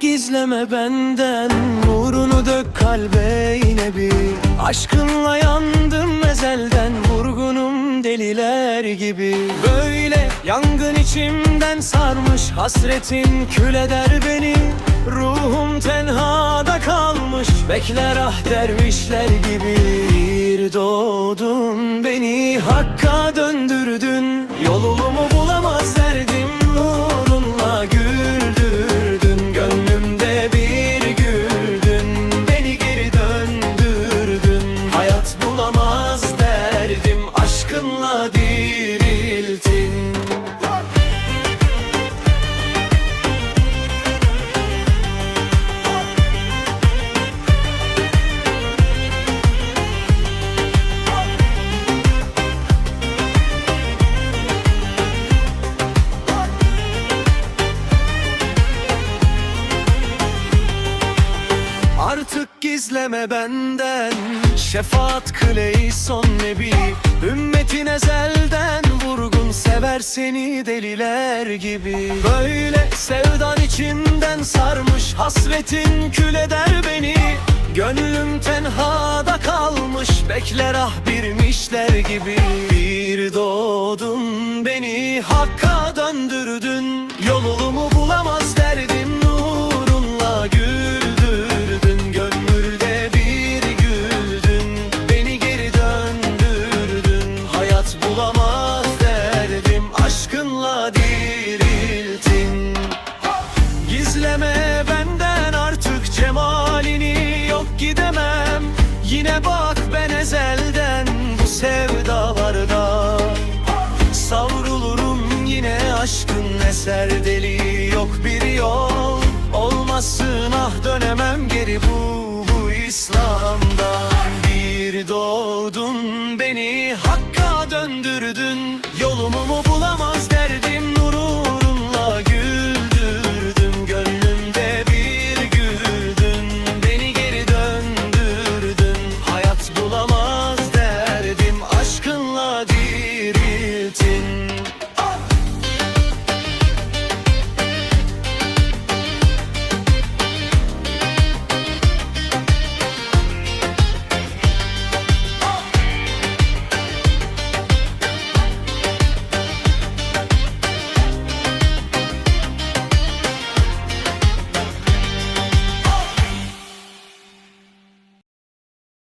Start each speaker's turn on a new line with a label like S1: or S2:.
S1: gizleme benden Nurunu dök kalbe yine bir. Aşkınla yandım ezelden Vurgunum deliler gibi. Böyle yangın içimden sarmış Hasretin kül eder beni. Ruhum tenhada kalmış Bekler ah dervişler gibi. Bir doğdun beni Hakka Artık gizleme benden. Şefaat kıleyi son nebi. Ümmetin ezelden vurgun Sever seni deliler gibi. Böyle sevdan içimden sarmış Hasretin kül eder beni. Gönlüm tenhada kalmış Bekler ah birmişler gibi. Bir doğdun beni Hakka döndürdün eser deli Yok bir yol. Olmasın ah dönemem geri bu Bu İslam'da Bir doğdun. Beni Hakka döndürdün Yolumu mu